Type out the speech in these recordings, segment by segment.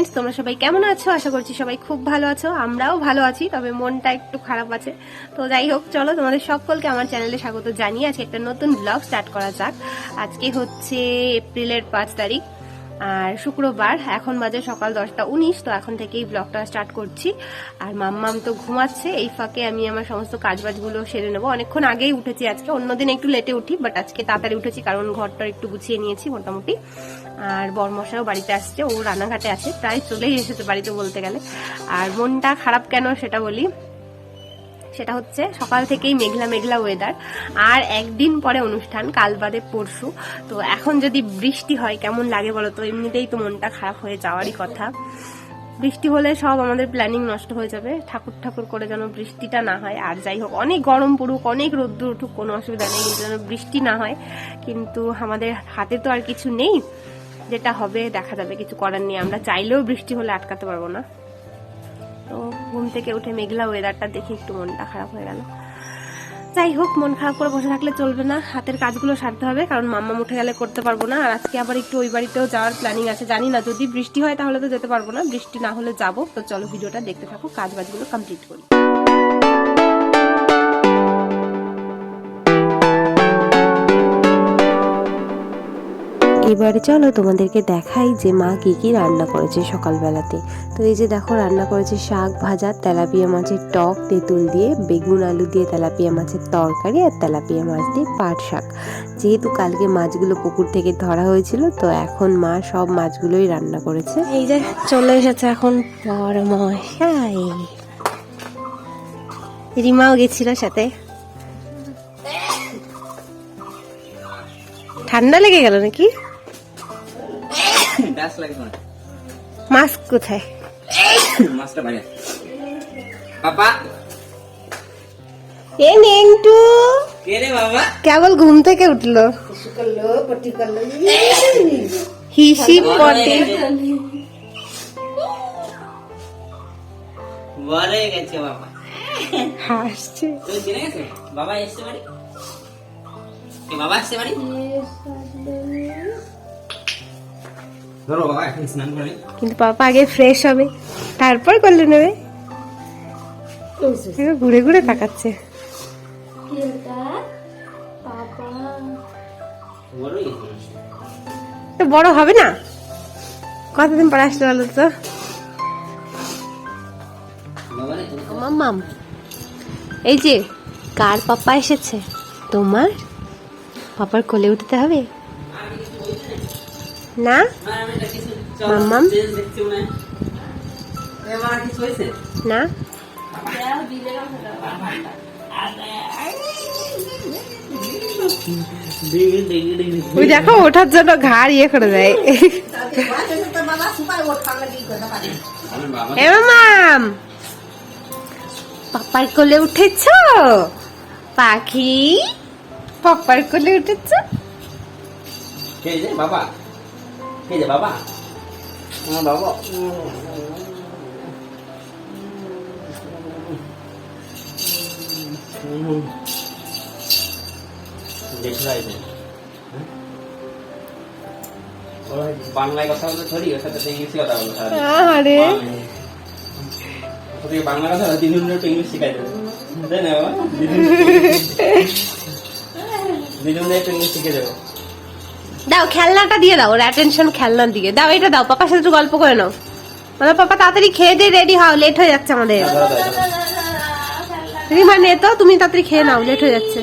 Friends, তোমরা সবাই কেমন আছো? আশা করছি সবাই খুব ভালো আছো। আমরাও ভালো আছি, তবে মনটা একটু খারাপ আছে। তো যাই হোক, চলো তোমাদের সকলকে আমার চ্যানেলে স্বাগত জানিয়ে আজকে একটা নতুন ব্লগ স্টার্ট করা যাক। আজকে হচ্ছে এপ্রিলের পাঁচ তারিখ, আর শুক্রবার, এখন বাজে সকাল দশটা উনিশ, তো এখন থেকেই ব্লগটা স্টার্ট করছি। আর মাম্মাম তো ঘুমাচ্ছে, এই ফাঁকে আমি আমার সমস্ত কাজবাজগুলো সেরে নেব। অনেকক্ষণ আগেই উঠেছি আজকে, অন্যদিন একটু লেটে উঠি বাট আজকে তাড়াতাড়ি উঠেছি, কারণ ঘরটা একটু গুছিয়ে নিয়েছি মোটামুটি। আর বরমশাও বাড়িতে আসছে, ও রানাঘাটে আছে, প্রায় চলেই এসেছে বাড়িতে বলতে গেলে। আর মনটা খারাপ কেন সেটা বলি? সেটা হচ্ছে সকাল থেকেই মেঘলা মেঘলা ওয়েদার আর একদিন পরে অনুষ্ঠান, কাল বাদে পরশু। তো এখন যদি বৃষ্টি হয়, কেমন লাগে বলো তো? এমনিতেই তো মনটা খারাপ হয়ে যাওয়ারই কথা। বৃষ্টি হলে সব আমাদের প্ল্যানিং নষ্ট হয়ে যাবে। ঠাকুর ঠাকুর করে যেন বৃষ্টিটা না হয়। আর যাই হোক, অনেক গরম পড়ুক, অনেক রোদ্দুর উঠুক, কোনো অসুবিধা নেই। কিন্তু যেন বৃষ্টি না হয়। কিন্তু আমাদের হাতে তো আর কিছু নেই। যেটা হবে, দেখা যাবে, কিছু করার নেই। আমরা চাইলেও বৃষ্টি হলে আটকাতে পারব না। তো ঘুম থেকে উঠে মেঘলা ওয়েদারটা দেখে একটু মনটা খারাপ হয়ে গেল। যাই হোক, মন খারাপ করে বসে থাকলে চলবে না। হাতের কাজগুলো সারতে হবে, কারণ মাম্মা উঠে গেলে করতে পারব না। আর আজকে আবার একটু ওই বাড়িতেও যাওয়ার প্ল্যানিং আছে। জানি না, যদি বৃষ্টি হয় তাহলে তো যেতে পারব না। বৃষ্টি না হলে যাব। তো চলো, ভিডিওটা দেখতে থাকো কাজ বাজগুলো কমপ্লিট করি। এবারে চলো তোমাদেরকে দেখাই যে মা কি কি রান্না করেছে সকালবেলাতে। তো এই যে দেখো রান্না করেছে শাক ভাজা তেলাপিয়া মাছের টক তেঁতুল দিয়ে বেগুন আলু দিয়ে তেলাপিয়া মাছের তরকারি আর তেলাপিয়া মাছ দিয়ে পাট শাক। যেহেতু কালকে মাছগুলো পুকুর থেকে ধরা হয়েছিল তো এখন মা সব মাছগুলোই রান্না করেছে। এই যে চলে এসেছে এখন পরমশাই রিমাও গেছিল সাথে। ঠান্ডা লেগে গেল নাকি? লাগে মাস্ক কোথায়? মাছটা বাইরে। পাপা। এ নেংটু কে রে বাবা? কেবল ঘুম থেকে উঠল। হিসি পটে। গেছে বাবা। হাসছে। তুমি জেনে গেছো? বাবা এসছে বাড়ি? বাবা এসছে বাড়ি? ধরো বাবা এখন স্নান করে কিন্তু পাপা আগে ফ্রেশ হবে তারপর করলে নেবে। ঘুরে ঘুরে তাকাচ্ছে। তো বড় হবে না? কতদিন পর আসতে বলো তো? রে এই যে কার পাপা এসেছে? তোমার? পাপার কোলে উঠতে হবে? না? মাম্মাম? না? ওই দেখো, ওঠার জন্য ঘাড় ইয়ে করে দেয়। মাম পাপার কোলে উঠেছ? পাখি? পাপার কোলে উঠেছ? বাবা? কে যে বাবা আমার বাবা দেখলাই তো হ্যাঁ? ওরা বাংলায় কথা বলতে ধরি ওর সাথে তো ইংলিশে কথা বলতে সারাদিন। আরে ওদেরকে বাংলা কথা বলে, দিন দিন একটু ইংলিশ শিখাই দেবে তাই না বাবা দিন দিন একটু ইংলিশ শিখে দেবো দাও খেলনাটা দিয়ে দাও ওর অ্যাটেনশন খেলনা দিয়ে দাও এটা দাও পাপার সাথে একটু গল্প করে নাও। মানে পাপা তাড়াতাড়ি খেয়ে দিয়ে রেডি হও লেট হয়ে যাচ্ছে আমাদের। রিমা নে তো তুমি তাড়াতাড়ি খেয়ে নাও লেট হয়ে যাচ্ছে।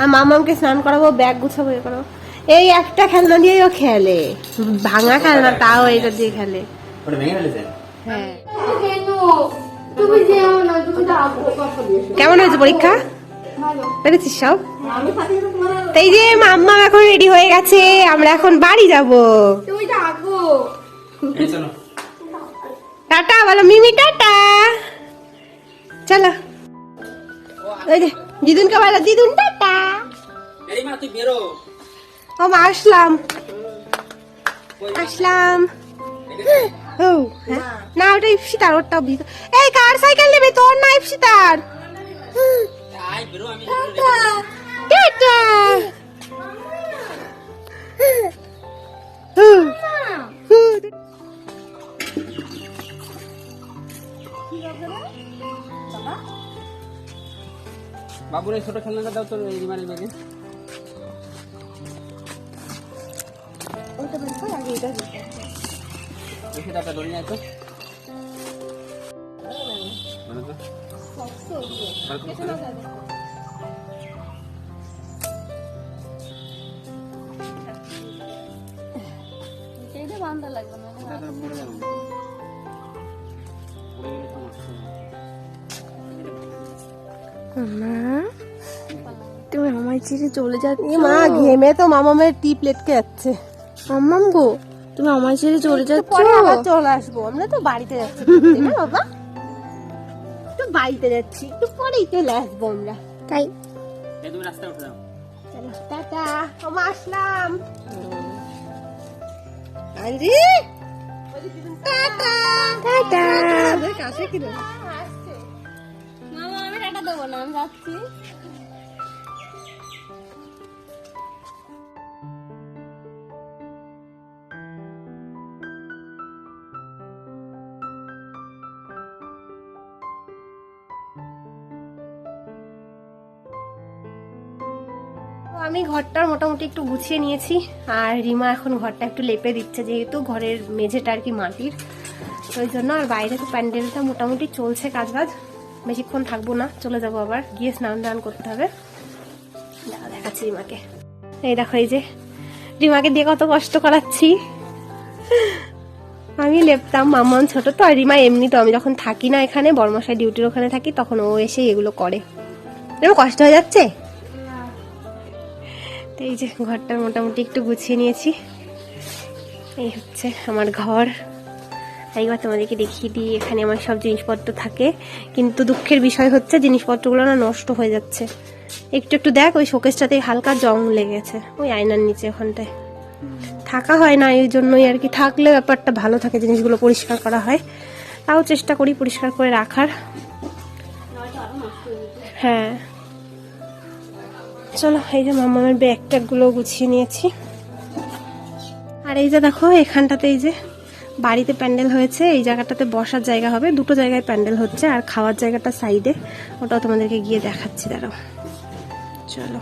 আর মামামকে স্নান করাবো ব্যাগ গুছাবো এ করো এই একটা খেলনা দিয়েই ও খেলে। ভাঙা খেলনা তাও এটা দিয়ে খেলে। হ্যাঁ। কেন? তুমি যেও না তুমি ডাকো কেমন হয়েছে পরীক্ষা? পেরেছিস সব? তাই যে মাম্মা এখন রেডি হয়ে গেছে আমরা এখন বাড়ি যাব। টাটা বলো মিমি টাটা। চলো। ওই যে দিদুনকে বলো দিদুন টাটা। ও মা আসলাম। আসলাম। ও হ্যাঁ? না ওটা ইপসিতার ওটা ভিতর। এই কার সাইকেল নেবে? তোর না আমি টাটা বাবুর এই ছোট খেলনাটা দাও তোর রিমানের ব্যাগে। ওটা বের কর আগে এটা। দেখি তো। বলো তো। তো। বান্ধা লাগবে না যাবে। নেই। তুমি আমার ছেড়ে চলে যাচ্ছ? মা ঘেমে তো মামামের টিপ লেটকে যাচ্ছে মাম্মাম গো তুমি আমার ছেড়ে চলে যাচ্ছ? পরে আবার চলে আসব। আমরা তো বাড়িতে যাচ্ছি না বাবা? একটু বাড়িতে যাচ্ছি একটু পরেই চলে আসব আমরা। তাই। তুমি রাস্তায় উঠে যাও। টাটা। আমরা আসলাম। আরে টাটা। টাটা। কাছে কি রে? মামা আমি টাটা দেবো না আমি যাচ্ছি। আমি ঘরটার মোটামুটি একটু গুছিয়ে নিয়েছি, আর রিমা এখন ঘরটা একটু লেপে দিচ্ছে যেহেতু ঘরের মেঝেটা আর কি মাটির। ওই জন্য আর বাইরে তো প্যান্ডেলটা মোটামুটি চলছে কাজ বাজ বেশিক্ষণ থাকব না, চলে যাব আবার, গিয়ে স্নান দান করতে হবে। দাঁড়া, দেখাচ্ছি রিমাকে। এই দেখো, এই যে রিমাকে দিয়ে কত কষ্ট করাচ্ছি। আমি লেপতাম মাম্মান ছোট তো, আর রিমা এমনি তো, আমি যখন থাকি না এখানে বর্মশাই ডিউটির ওখানে থাকি, তখন ও এসে এগুলো করে। এরকম কষ্ট হয়ে যাচ্ছে? এই যে ঘরটা মোটামুটি একটু গুছিয়ে নিয়েছি। এই হচ্ছে আমার ঘর। একবার তোমাদেরকে দেখিয়ে দিই, এখানে আমার সব জিনিসপত্র থাকে। কিন্তু দুঃখের বিষয় হচ্ছে জিনিসপত্রগুলো না নষ্ট হয়ে যাচ্ছে। একটু একটু দেখ, ওই শোকেসটাতে হালকা জং লেগেছে, ওই আয়নার নিচে ওখানটায়। থাকা হয় না, এই জন্যই আর কি। থাকলে ব্যাপারটা ভালো থাকে, জিনিসগুলো পরিষ্কার করা হয়। তাও চেষ্টা করি পরিষ্কার করে রাখার। হ্যাঁ। চলো, এই যে মামামের ব্যাগ ট্যাগগুলো গুছিয়ে নিয়েছি। আর এই যে দেখো, এখানটাতে এই যে বাড়িতে প্যান্ডেল হয়েছে, এই জায়গাটাতে বসার জায়গা হবে। দুটো জায়গায় প্যান্ডেল হচ্ছে, আর খাওয়ার জায়গাটা সাইডে। ওটাও তোমাদেরকে গিয়ে দেখাচ্ছি, দাঁড়াও। চলো,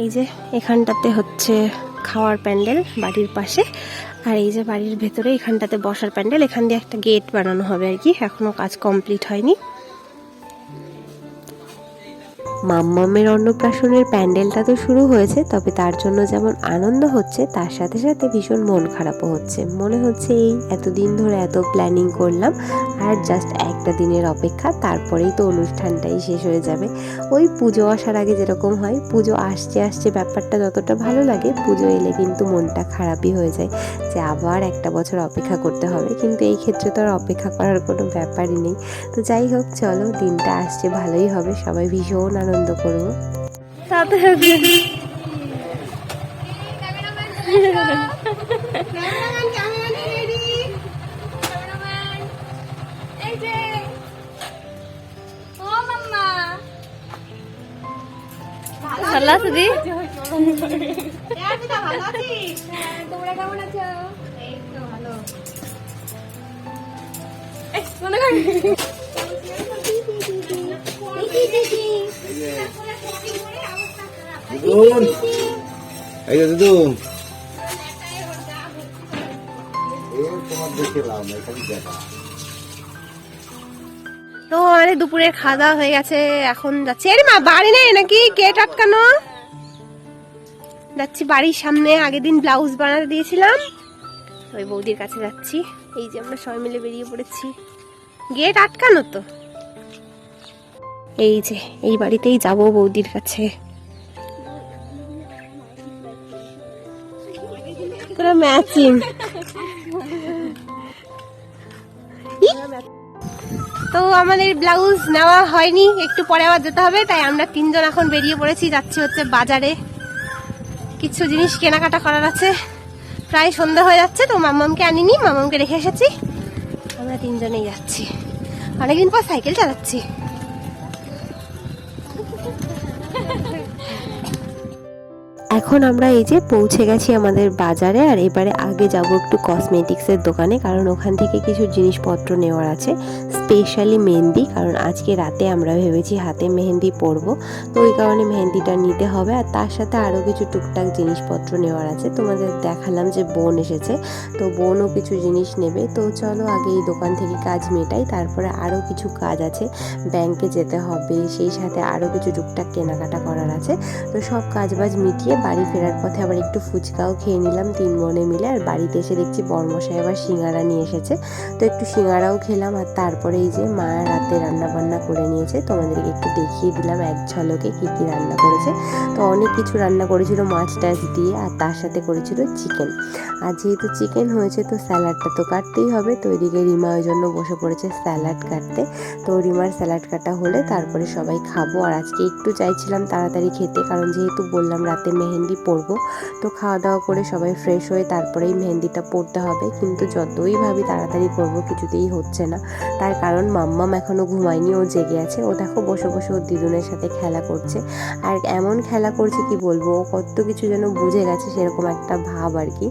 এই যে এখানটাতে হচ্ছে খাওয়ার প্যান্ডেল বাড়ির পাশে। আর এই যে বাড়ির ভেতরে এখানটাতে বসার প্যান্ডেল, এখান দিয়ে একটা গেট বানানো হবে আর কি। এখনও কাজ কমপ্লিট হয়নি। মাম্মামের অন্নপ্রাশনের প্যান্ডেলটা তো শুরু হয়েছে, তবে তার জন্য যেমন আনন্দ হচ্ছে, তার সাথে সাথে ভীষণ মন খারাপও হচ্ছে। মনে হচ্ছে এই এতদিন ধরে এত প্ল্যানিং করলাম, আর জাস্ট একটা দিনের অপেক্ষা, তারপরেই তো অনুষ্ঠানটাই শেষ হয়ে যাবে। ওই পুজো আসার আগে যেরকম হয়, পুজো আসছে আসছে ব্যাপারটা যতটা ভালো লাগে, পুজো এলে কিন্তু মনটা খারাপই হয়ে যায় যে আবার একটা বছর অপেক্ষা করতে হবে। কিন্তু এই ক্ষেত্রে তো আর অপেক্ষা করার কোনো ব্যাপারই নেই। তো যাই হোক, চলো দিনটা আসছে ভালোই হবে, সবাই ভীষণ আনন্দ করব। ভালো আছো দি মনে এই যে তোমার দেখে লাভ নাই খালি দেখা তো আমাদের দুপুরের খাওয়া দাওয়া হয়ে গেছে এখন যাচ্ছি। আরে মা বাড়ি নেই নাকি? গেট আটকানো? যাচ্ছি বাড়ির সামনে আগের দিন ব্লাউজ বানাতে দিয়েছিলাম। ওই বৌদির কাছে যাচ্ছি। এই যে আমরা সবাই মিলে বেরিয়ে পড়েছি। গেট আটকানো তো? এই যে এই বাড়িতেই যাব বৌদির কাছে। পুরো ম্যাচিং তো আমাদের ব্লাউজ নেওয়া হয়নি, একটু পরে আবার যেতে হবে, তাই আমরা তিনজন এখন বেরিয়ে পড়েছি, যাচ্ছি হচ্ছে বাজারে। কিছু জিনিস কেনাকাটা করার আছে। প্রায় সন্ধ্যা হয়ে যাচ্ছে, তো মামামকে আনিনি মামামকে রেখে এসেছি। আমরা তিনজনেই যাচ্ছি। অনেকদিন পর সাইকেল চালাচ্ছি। এখন আমরা এই যে পৌঁছে গেছি আমাদের বাজারে, আর এবারে আগে যাব একটু কসমেটিক্সের দোকানে, কারণ ওখান থেকে কিছু জিনিসপত্র নেওয়ার আছে স্পেশালি মেহেন্দি, কারণ আজকে রাতে আমরা ভেবেছি হাতে মেহেন্দি পরবো। তো ওই কারণে মেহেন্দিটা নিতে হবে, আর তার সাথে আরও কিছু টুকটাক জিনিসপত্র নেওয়ার আছে। তোমাদের দেখালাম যে বোন এসেছে, তো বোনও কিছু জিনিস নেবে। তো চলো আগে এই দোকান থেকে কাজ মেটাই, তারপরে আরও কিছু কাজ আছে। ব্যাংকে যেতে হবে, সেই সাথে আরও কিছু টুকটাক কেনাকাটা করার আছে। তো সব কাজবাজ মিটিয়ে বাড়ি ফেরার পথে আবার একটু ফুচকাও খেয়ে নিলাম তিন বোনে মিলে। আর বাড়িতে এসে দেখছি বর্মশাই আবার সিঙ্গারা নিয়ে এসেছে। তো একটু সিঙ্গারাও খেলাম আর তারপরে এই যে মা রাতে রান্না বান্না করে নিয়েছে। তোমাদেরকে একটু দেখিয়ে দিলাম এক ঝলকে কী কী রান্না করেছে। তো অনেক কিছু রান্না করেছিল মাছ টাছ দিয়ে আর তার সাথে করেছিল চিকেন। আর যেহেতু চিকেন হয়েছে তো স্যালাডটা তো কাটতেই হবে। তো এদিকে রিমা ওই জন্য বসে পড়েছে স্যালাড কাটতে। তো রিমার স্যালাড কাটা হলে তারপরে সবাই খাব। আর আজকে একটু চাইছিলাম তাড়াতাড়ি খেতে কারণ যেহেতু বললাম রাতে মেহেন্দি পরবো। তো খাওয়া দাওয়া করে সবাই ফ্রেশ হয়ে তারপরেই মেহেন্দিটা পরতে হবে। কিন্তু যতই ভাবি তাড়াতাড়ি করব, কিছুতেই হচ্ছে না। তার কারণ মাম্মাম এখনও ঘুমায়নি, ও জেগে আছে। ও দেখো বসে বসে ওর দিদুনের সাথে খেলা করছে। আর এমন খেলা করছে কি বলব, ও কত কিছু যেন বুঝে গেছে সেরকম একটা ভাব আর কি।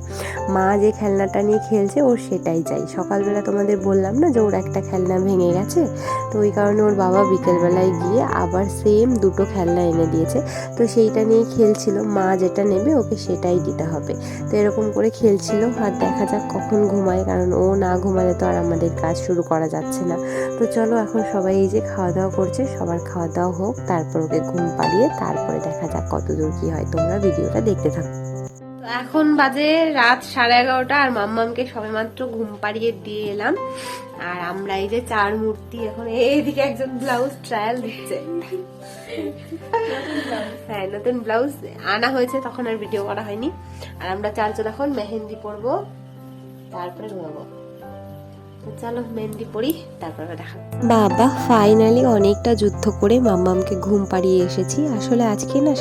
মা যে খেলনাটা নিয়ে খেলছে, ওর সেটাই চাই। সকালবেলা তোমাদের বললাম না যে ওর একটা খেলনা ভেঙে গেছে? তো ওই কারণে ওর বাবা বিকেলবেলায় গিয়ে আবার সেম দুটো খেলনা এনে দিয়েছে। তো সেইটা নিয়ে খেলছিল। মা যেটা নেবে ওকে সেটাই দিতে হবে। তো এরকম করে খেলছিল আর দেখা যাক কখন ঘুমায়, কারণ ও না ঘুমালে তো আর আমাদের কাজ শুরু করা যাচ্ছে না। তো চলো এখন সবাই এই যে খাওয়া দাওয়া করছে, সবার খাওয়া দাওয়া হোক, তারপর ওকে ঘুম পালিয়ে তারপরে দেখা যাক কতদূর কী হয়। তোমরা ভিডিওটা দেখতে থাকো। এখন বাজে রাত সাড়ে এগারোটা আর মাম্মামকে সবে মাত্র ঘুম পাড়িয়ে দিয়ে এলাম। আর আমরা এই যে চার মূর্তি, এখন এইদিকে একজন ব্লাউজ ট্রায়াল দিচ্ছে। হ্যাঁ নতুন ব্লাউজ আনা হয়েছে, তখন আর ভিডিও করা হয়নি। আর আমরা চারজন এখন মেহেন্দি পরবো, তারপরে ঘুমাবো। চলো মেহেন্দি তারপরে দেখা বাবা ফাইনালি অনেকটা যুদ্ধ করে মাম্মামকে ঘুম পাড়িয়ে এসেছি। আসলে আজকে না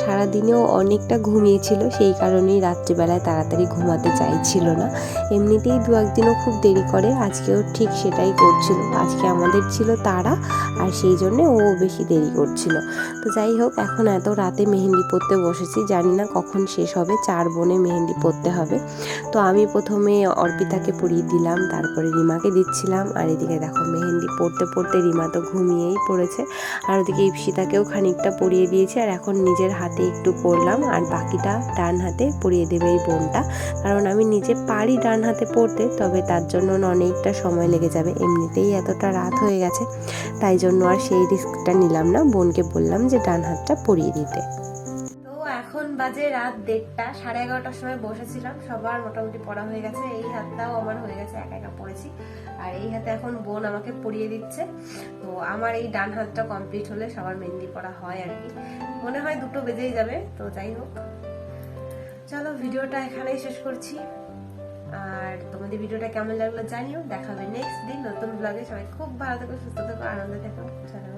অনেকটা ঘুমিয়েছিল, সেই কারণেই রাত্রিবেলায় তাড়াতাড়ি ঘুমাতে চাইছিল না। এমনিতেই দু একদিনও খুব দেরি করে, আজকেও ঠিক সেটাই করছিল। আজকে আমাদের ছিল তারা, আর সেই জন্যে ও বেশি দেরি করছিল। তো যাই হোক, এখন এত রাতে মেহেন্দি পরতে বসেছি, জানি না কখন শেষ হবে, চার বোনে মেহেন্দি পরতে হবে। তো আমি প্রথমে অর্পিতাকে পরিয়ে দিলাম, তারপরে রিমাকে দিচ্ছিলাম আর এদিকে দেখো মেহেন্দি পড়তে পড়তে রিমা তো ঘুমিয়েই পড়েছে। আর ওদিকে ইপসিতাকেও খানিকটা পরিয়ে দিয়েছি। আর এখন নিজের হাতে একটু পরলাম আর বাকিটা ডান হাতে পরিয়ে দেবে এই বোনটা। কারণ আমি নিজে পারি ডান হাতে পড়তে, তবে তার জন্য অনেকটা সময় লেগে যাবে। এমনিতেই এতটা রাত হয়ে গেছে। তাই জন্য আর সেই রিস্কটা নিলাম না। বোনকে বললাম যে ডান হাতটা পরিয়ে দিতে। বাজে রাত দেড়টা, সাড়ে এগারোটার সময় বসেছিলাম। সবার মোটামুটি পড়া হয়ে গেছে। এই হাতটাও আমার হয়ে গেছে, একা একা পড়েছি। আর এই হাতে এখন বোন আমাকে পরিয়ে দিচ্ছে। তো আমার এই ডান হাতটা কমপ্লিট হলে সবার মেহেন্দি পড়া হয় আর কি। মনে হয় দুটো বেজেই যাবে, তো যাই হোক। চলো, ভিডিওটা এখানেই শেষ করছি। আর তোমাদের ভিডিওটা কেমন লাগল জানিও। দেখাবে নেক্সট দিন নতুন ব্লগে সবাই খুব ভালো থেকো, সুস্থ থেকো, আনন্দে থেকো। চলো।